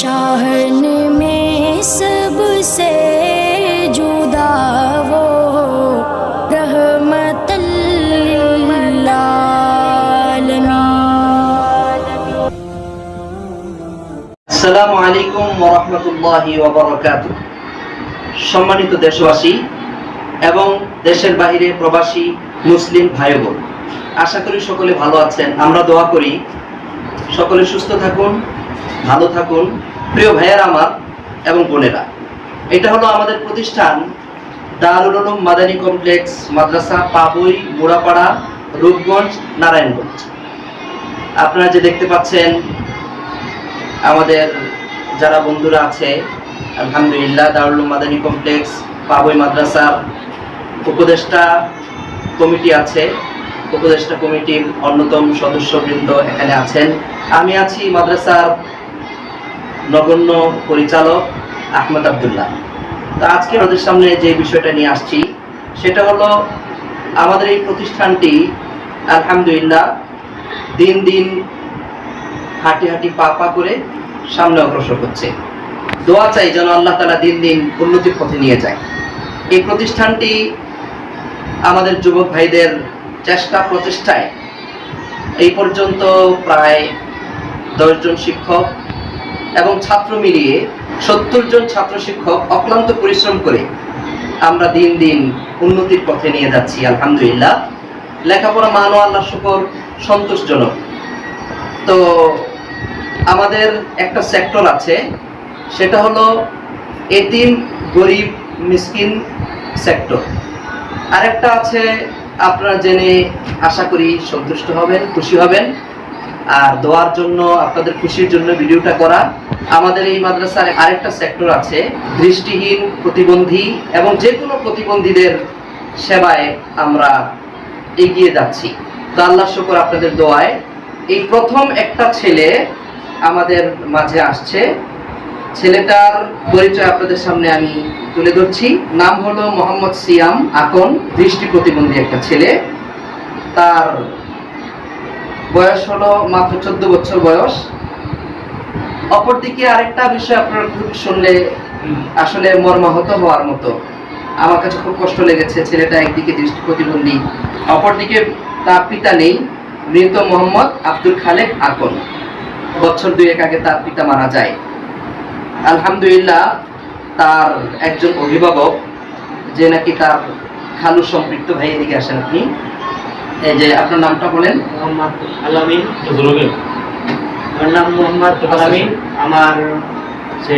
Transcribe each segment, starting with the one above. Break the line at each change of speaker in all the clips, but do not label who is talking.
Shahn में सबसे जुदा वो रहमतल लिल आलमीन
আসসালামু আলাইকুম ওরহমতুল্লাহি ওবরাকাত সম্মানিত দেশবাসী এবং দেশের বাইরে প্রবাসী মুসলিম ভাই বোন আশা করি সকলে ভালো আছেন আমরা দোয়া করি সকলে সুস্থ থাকুন ভালো থাকুন, প্রিয় ভাইয়েরা আমার এবং বোনেরা। এটা হলো আমাদের প্রতিষ্ঠান দারুল উলুম মাদানী কমপ্লেক্স, মাদ্রাসা পাবই, মুড়াপাড়া, রূপগঞ্জ, নারায়ণগঞ্জ। আপনারা যে দেখতে পাচ্ছেন, আমাদের যারা বন্ধুরা আছে, আলহামদুলিল্লাহ, দারুল মাদানী কমপ্লেক্স, পাবই মাদ্রাসার উপদেষ্টা কমিটি আছে। উপদেষ্টা কমিটির অন্যতম সদস্যবৃন্দ এখানে আছেন। আমি আছি মাদ্রাসার নগণ্য পরিচালক আহমদ আবদুল্লাহ। তো আজকে আমাদের সামনে যে বিষয়টা নিয়ে আসছি, সেটা হলো আমাদের এই প্রতিষ্ঠানটি, আলহামদুলিল্লাহ, দিন দিন হাঁটি হাঁটি পা পা করে সামনে অগ্রসর হচ্ছে। দোয়া চাই যেন আল্লাহ তালা দিন দিন উন্নতির পথে নিয়ে যায়। এই প্রতিষ্ঠানটি আমাদের যুবক ভাইদের চেষ্টা প্রচেষ্টায় এই পর্যন্ত প্রায় দশজন শিক্ষক এবং ছাত্র মিলিয়ে সত্তর জন ছাত্র শিক্ষক অক্লান্ত পরিশ্রম করে আমরা দিন দিন উন্নতির পথে নিয়ে যাচ্ছি, আলহামদুলিল্লাহ। লেখাপড়া মান আল্লাহ শুকর, সন্তোষজনক। তো আমাদের একটা সেক্টর আছে, সেটা হলো এতিম, গরিব, মিসকিন সেক্টর আরেকটা আছে আপনারা জেনে আশা করি সন্তুষ্ট হবেন, খুশি হবেন। আর দোয়ার জন্য, আপনাদের খুশির জন্য ভিডিওটা করা। আমাদের এই মাদ্রাসার আরেকটা সেক্টর আছে, দৃষ্টিহীন প্রতিবন্ধী এবং যে কোনো প্রতিবন্ধীদের সেবায় আমরা এগিয়ে যাচ্ছি। তো আল্লাহ শুকর আপনাদের দোয়ায়। এই প্রথম একটা ছেলে আমাদের মাঝে আসছে। ছেলেটার পরিচয় আপনাদের সামনে আমি তুলে ধরছি। নাম হলো মোহাম্মদ সিয়াম আকন, দৃষ্টি প্রতিবন্ধী একটা ছেলে। তার বয়স হলো মাত্র চোদ্দ বছর বয়স। অপরদিকে আরেকটা বিষয় আপনারা খুব শুনলে আসলে মর্মাহত হওয়ার মতো। আমার কাছে খুব কষ্ট লেগেছে ছেলেটা একদিকে দৃষ্টি প্রতিবন্ধী, অপরদিকে তার পিতা নেই, মৃত মোহাম্মদ আব্দুল খালেক আকন। বছর দুয়েক আগে তার পিতা মারা যায়। আলহামদুলিল্লাহ তার একজন অভিভাবক যে নাকি তার খালু সম্পৃক্ত ভাই এদিকে আসেন আপনি। এই যে আপনার নামটা বলেন।
মোহাম্মদ আলামিন। আমার নাম মোহাম্মদ আলামিন। আমার সে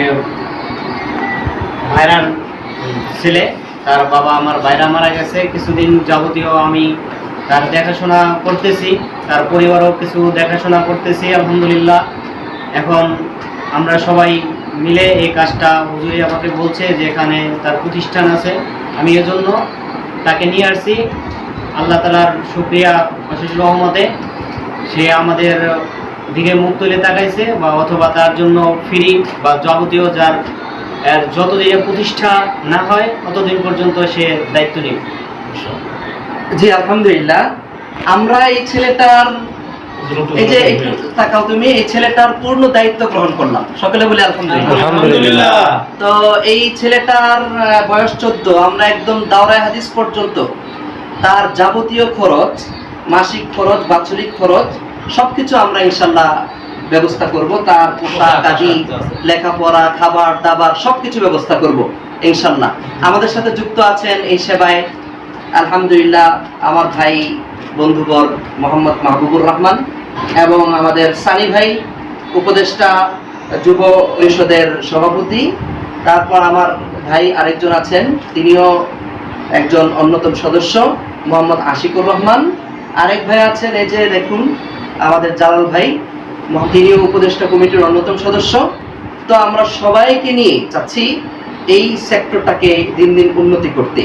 ভাইরান ছেলে তার বাবা আমার ভাইরা মারা গেছে। কিছুদিন যাবতীয় আমি তার দেখাশোনা করতেছি। তার পরিবারও কিছু দেখাশোনা করতেছি আলহামদুলিল্লাহ। এখন আমরা সবাই মিলে এই কাজটা হুজুরি আমাকে বলছে যে এখানে তার প্রতিষ্ঠান আছে। আমি এজন্য তাকে নিয়ে আসছি। আল্লাহ তালার শুক্রিয়া, অশেষ রহমতে সে আমাদের দিকে মুখ তুলে তাকাইছে বা অথবা তার জন্য ফ্রি বা যাবতীয় যার যতদিনে প্রতিষ্ঠা না হয়, ততদিন পর্যন্ত সে দায়িত্ব নেবে।
জি, আলহামদুলিল্লাহ। আমরা এই ছেলেটার এই যে একটু তাকাও তুমি এই ছেলেটার পূর্ণ দায়িত্ব গ্রহণ করলাম। সকলে বলে আলহামদুলিল্লাহ। তো এই ছেলেটার বয়স চোদ্দ আমরা একদম দাওরায় হাদিস পর্যন্ত। তার যাবতীয় খরচ মাসিক খরচ বাৎসরিক খরচ সবকিছু আমরা ইনশাল্লাহ ব্যবস্থা করব। তার পোশাক আদি লেখাপড়া খাবার দাবার সবকিছু ব্যবস্থা করব ইনশাল্লাহ। আমাদের সাথে যুক্ত আছেন এই সেবায় আলহামদুলিল্লাহ আমার ভাই বন্ধুবর মোহাম্মদ মাহবুবুর রহমান। এবং আমাদের সানি ভাই, উপদেষ্টা, যুব পরিষদের সভাপতি, তারপর আমার ভাই আরেকজন আছেন, তিনিও একজন অন্যতম সদস্য, মোহাম্মদ আশিকুর রহমান। আরেক ভাই আছেন, এই যে দেখুন, আমাদের জালাল ভাই তিনিও উপদেষ্টা কমিটির অন্যতম সদস্য। তো আমরা সবাইকে নিয়ে চাচ্ছি এই সেক্টরটাকে দিন দিন উন্নতি করতে।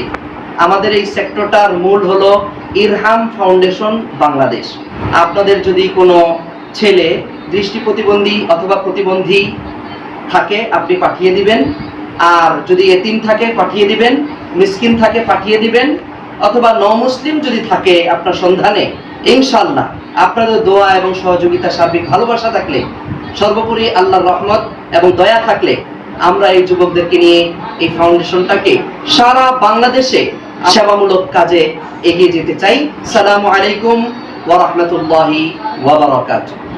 আমাদের এই সেক্টরটার মূল হলো ইরহাম ফাউন্ডেশন বাংলাদেশ। আপনাদের যদি কোনো ছেলে দৃষ্টি প্রতিবন্ধী অথবা প্রতিবন্ধী থাকে, আপনি পাঠিয়ে দিবেন। আর যদি এতিম থাকে, পাঠিয়ে দিবেন। মিসকিন থাকে, পাঠিয়ে দিবেন। অথবা ন মুসলিম যদি থাকে আপনার সন্ধানে ইনশাল্লাহ আপনাদের দোয়া এবং সহযোগিতা, সার্বিক ভালোবাসা থাকলে, সর্বোপরি আল্লাহর রহমত এবং দয়া থাকলে আমরা এই যুবকদেরকে নিয়ে এই ফাউন্ডেশনটাকে সারা বাংলাদেশে সেবামূলক কাজে এগিয়ে যেতে চাই। সালামু আলাইকুম ওয়া বারাকাতুহু।